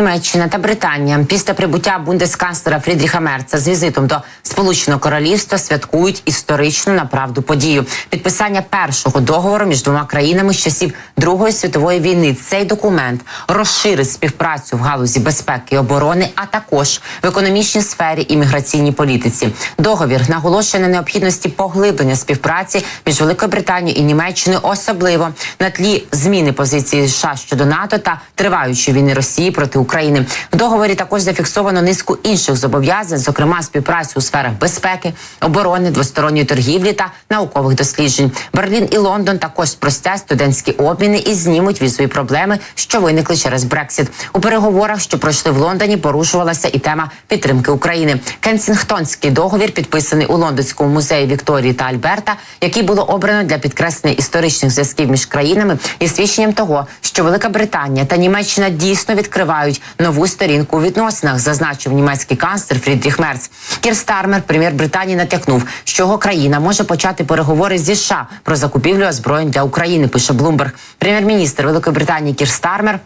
Німеччина та Британія після прибуття бундесканцлера Фрідріха Мерца з візитом до Сполученого Королівства святкують історичну направду подію. Підписання першого договору між двома країнами з часів Другої світової війни. Цей документ розширить співпрацю в галузі безпеки і оборони, а також в економічній сфері і міграційній політиці. Договір наголошує на необхідності поглиблення співпраці між Великою Британією і Німеччиною, особливо на тлі зміни позиції США щодо НАТО та триваючої війни Росії проти України. В договорі також зафіксовано низку інших зобов'язань, зокрема співпрацю у сферах безпеки, оборони, двосторонньої торгівлі та наукових досліджень. Берлін і Лондон також спростять студентські обміни і знімуть візові проблеми, що виникли через Брексіт. У переговорах, що пройшли в Лондоні, порушувалася і тема підтримки України. Кенсінгтонський договір підписаний у лондонському музеї Вікторії та Альберта, який було обрано для підкреслення історичних зв'язків між країнами і свідченням того, що Велика Британія та Німеччина дійсно відкривають нову сторінку у відносинах, зазначив німецький канцлер Фрідріх Мерц. Кір Стармер, прем'єр Британії, натякнув, що його країна може почати переговори зі США про закупівлю озброєнь для України. Пише Блумберг. Прем'єр-міністр Великої Британії Кір Стармер.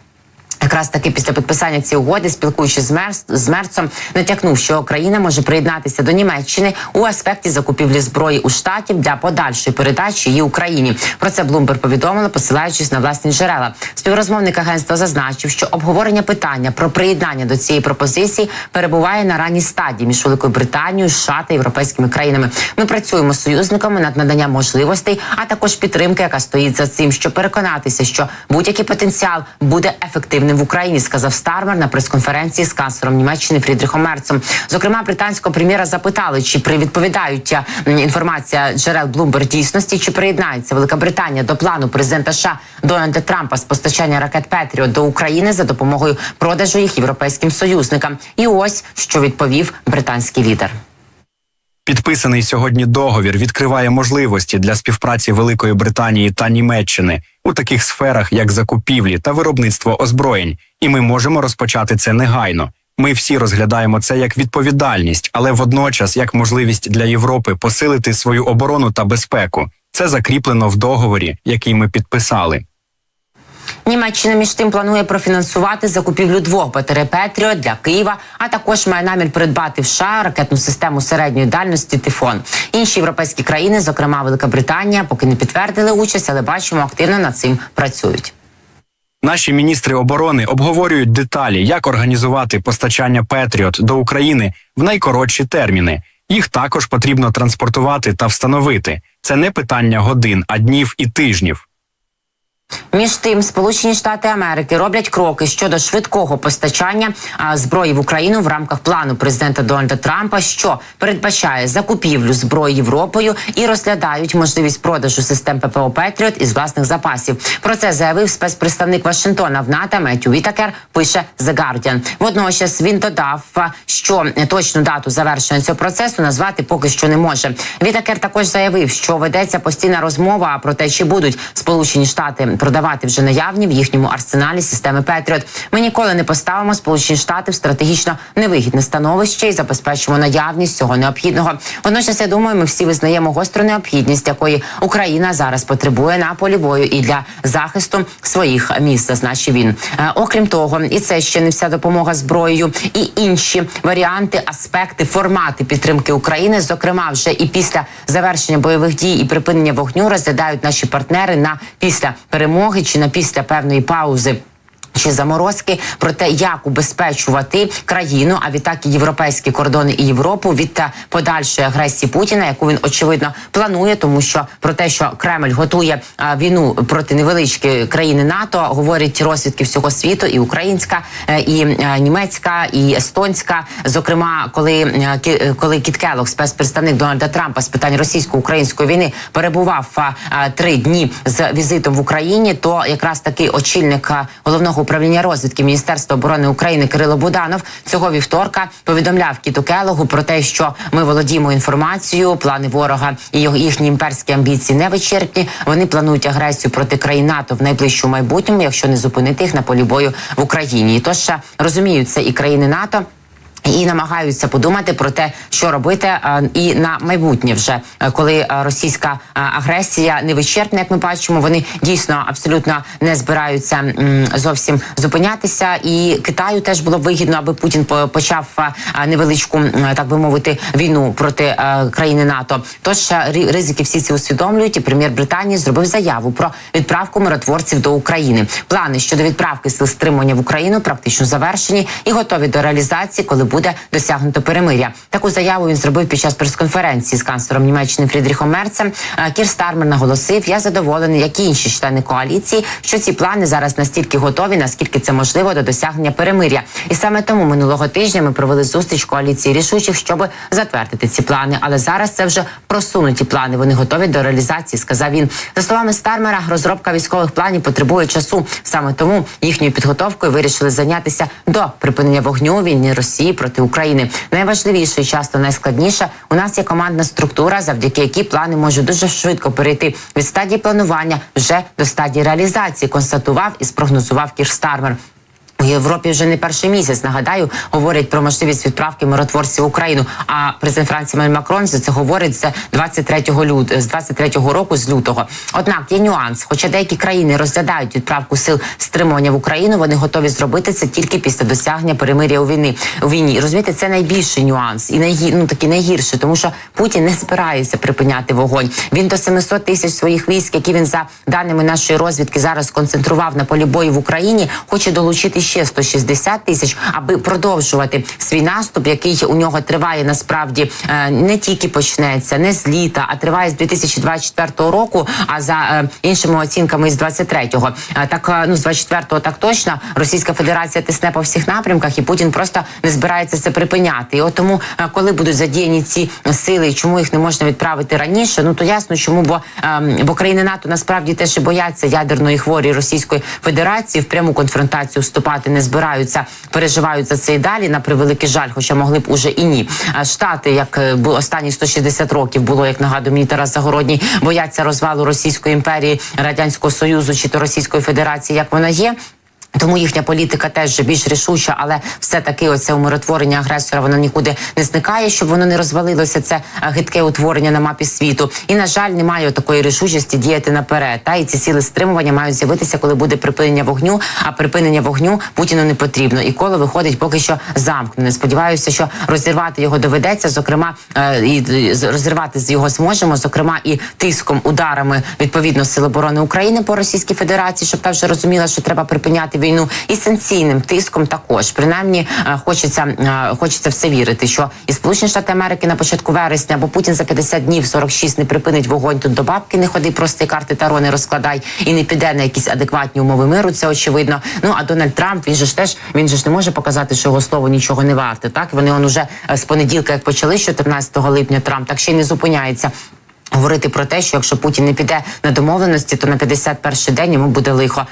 Якраз таки після підписання цієї угоди, спілкуючись з Мерц, з Мерцом, натякнув, що Україна може приєднатися до Німеччини у аспекті закупівлі зброї у штатів для подальшої передачі її Україні. Про це Блумберг повідомила, посилаючись на власні джерела. Співрозмовник агентства зазначив, що обговорення питання про приєднання до цієї пропозиції перебуває на ранній стадії між Великою Британією, США та європейськими країнами. Ми працюємо з союзниками над наданням можливостей, а також підтримки, яка стоїть за цим, щоб переконатися, що будь-який потенціал буде ефективним в Україні, сказав Стармер на прес-конференції з канцлером Німеччини Фрідріхом Мерцем. Зокрема, британського прем'єра запитали, чи при відповідають інформація джерел Bloomberg дійсності, чи приєднається Велика Британія до плану президента США Дональда Трампа з постачання ракет Петріот до України за допомогою продажу їх європейським союзникам. І ось що відповів британський лідер. Підписаний сьогодні договір відкриває можливості для співпраці Великої Британії та Німеччини у таких сферах, як закупівлі та виробництво озброєнь, і ми можемо розпочати це негайно. Ми всі розглядаємо це як відповідальність, але водночас як можливість для Європи посилити свою оборону та безпеку. Це закріплено в договорі, який ми підписали. Німеччина між тим планує профінансувати закупівлю двох батарей Петріот для Києва, а також має намір придбати в США ракетну систему середньої дальності Тифон. Інші європейські країни, зокрема Велика Британія, поки не підтвердили участь, але бачимо, активно над цим працюють. Наші міністри оборони обговорюють деталі, як організувати постачання Петріот до України в найкоротші терміни. Їх також потрібно транспортувати та встановити. Це не питання годин, а днів і тижнів. Між тим, Сполучені Штати Америки роблять кроки щодо швидкого постачання а, зброї в Україну в рамках плану президента Дональда Трампа, що передбачає закупівлю зброї Європою і розглядають можливість продажу систем ППО Петріот із власних запасів. Про це заявив спецпредставник Вашингтона в НАТО Меттю Вітакер. Пише The Guardian. Водночас він додав, що точну дату завершення цього процесу назвати поки що не може. Вітакер також заявив, що ведеться постійна розмова про те, чи будуть Сполучені Штати продавати вже наявні в їхньому арсеналі системи Петріот. Ми ніколи не поставимо Сполучені Штати в стратегічно невигідне становище і забезпечимо наявність цього необхідного. Водночас, я думаю, ми всі визнаємо гостру необхідність, якої Україна зараз потребує на полі бою і для захисту своїх міст, зазначив він. Е, окрім того, і це ще не вся допомога зброєю, і інші варіанти, аспекти, формати підтримки України, зокрема, вже і після завершення бойових дій і припинення вогню розглядають наші партнери на після перемоги чи на після певної паузи. Чи заморозки про те, як убезпечувати країну, а відтак і європейські кордони і Європу від подальшої агресії Путіна, яку він очевидно планує, тому що про те, що Кремль готує а, війну проти невеличкої країни НАТО, говорять розвідки всього світу, і українська, е, і е, німецька, і естонська. Зокрема, коли е, е, коли Кіт Келлог, спецпредставник Дональда Трампа з питань російсько-української війни, перебував а, а, три дні з візитом в Україні, то якраз таки очільник а, головного управління розвідки Міністерства оборони України Кирило Буданов цього вівторка повідомляв Кіту Келогу про те, що ми володіємо інформацією, плани ворога і їхні імперські амбіції не вичерпні. Вони планують агресію проти країн НАТО в найближчому майбутньому, якщо не зупинити їх на полі бою в Україні. Тож розуміють це і країни НАТО. І намагаються подумати про те, що робити е, і на майбутнє, вже е, коли е, російська агресія не вичерпна, як ми бачимо, вони дійсно абсолютно не збираються зовсім зупинятися. І Китаю теж було вигідно, аби Путін почав невеличку, так би мовити, війну проти країни НАТО. Тож ризики всі ці усвідомлюють. І прем'єр Британії зробив заяву про відправку миротворців до України. Плани щодо відправки сил стримування в Україну практично завершені і готові до реалізації, коли буде досягнуто перемиря. Таку заяву він зробив під час прес-конференції з канцлером Німеччини Фрідріхом Мерцем. Е, Кір Стармер наголосив: я задоволений, як і інші члени коаліції, що ці плани зараз настільки готові, наскільки це можливо до досягнення перемиря. І саме тому минулого тижня ми провели зустріч коаліції рішучих, щоб затвердити ці плани. Але зараз це вже просунуті плани. Вони готові до реалізації. Сказав він. За словами Стармера, розробка військових планів потребує часу. Саме тому їхньою підготовкою вирішили зайнятися до припинення вогню війни Росії проти України. Найважливіше і часто найскладніше у нас є командна структура, завдяки якій плани можуть дуже швидко перейти від стадії планування вже до стадії реалізації. Констатував і спрогнозував Кір Стармер. У Європі вже не перший місяць нагадаю, говорять про можливість відправки миротворців в Україну. А президент Франції Еммануель Макрон за це говорить з 23 лют з 23 року з лютого. Однак є нюанс. Хоча деякі країни розглядають відправку сил стримування в Україну, вони готові зробити це тільки після досягнення перемиря у війни у війні. Розумієте, це найбільший нюанс і найгі, ну, такий найгірший, тому що Путін не збирається припиняти вогонь. Він до 700 тисяч своїх військ, які він за даними нашої розвідки зараз концентрував на полі бою в Україні, хоче долучити ще 160 тисяч, аби продовжувати свій наступ, який у нього триває насправді е, не тільки почнеться, не з літа, а триває з 2024 року. А за е, іншими оцінками з 23-го. Е, Так ну з 24-го так точно Російська Федерація тисне по всіх напрямках, і Путін просто не збирається це припиняти. І от тому, коли будуть задіяні ці сили, і чому їх не можна відправити раніше, ну то ясно, чому бо, ем, бо країни НАТО насправді теж і бояться ядерної хворі Російської Федерації в пряму конфронтацію вступати не збираються, переживають за це і далі на превеликий жаль, хоча могли б уже і ні. Штати, як е, останні 160 років, було як нагадує мені Тарас Загородній, бояться розвалу Російської імперії, радянського союзу чи то Російської Федерації, як вона є. Тому їхня політика теж вже більш рішуча, але все таки оце умиротворення агресора воно нікуди не зникає, щоб воно не розвалилося. Це е, гидке утворення на мапі світу. І на жаль, немає такої рішучості діяти наперед. Та і ці сили стримування мають з'явитися, коли буде припинення вогню. А припинення вогню Путіну не потрібно. І коло виходить поки що замкнене. Сподіваюся, що розірвати його доведеться. Зокрема, е, і розірвати з його зможемо, зокрема і тиском, ударами відповідно Сил оборони України по Російській Федерації, щоб та вже розуміла, що треба припиняти війну, і санкційним тиском також. Принаймні, е, хочеться е, хочеться все вірити, що і Сполучені Штати Америки на початку вересня, бо Путін за 50 днів 46 не припинить вогонь. Тут до бабки не ходи, просто і карти Таро не розкладай і не піде на якісь адекватні умови миру. Це очевидно. Ну а Дональд Трамп він же ж теж він же ж не може показати, що його слово нічого не варте. Так вони он уже е, з понеділка, як почали з 14 липня, Трамп так ще й не зупиняється. Говорити про те, що якщо Путін не піде на домовленості, то на 51-й день йому буде лихо.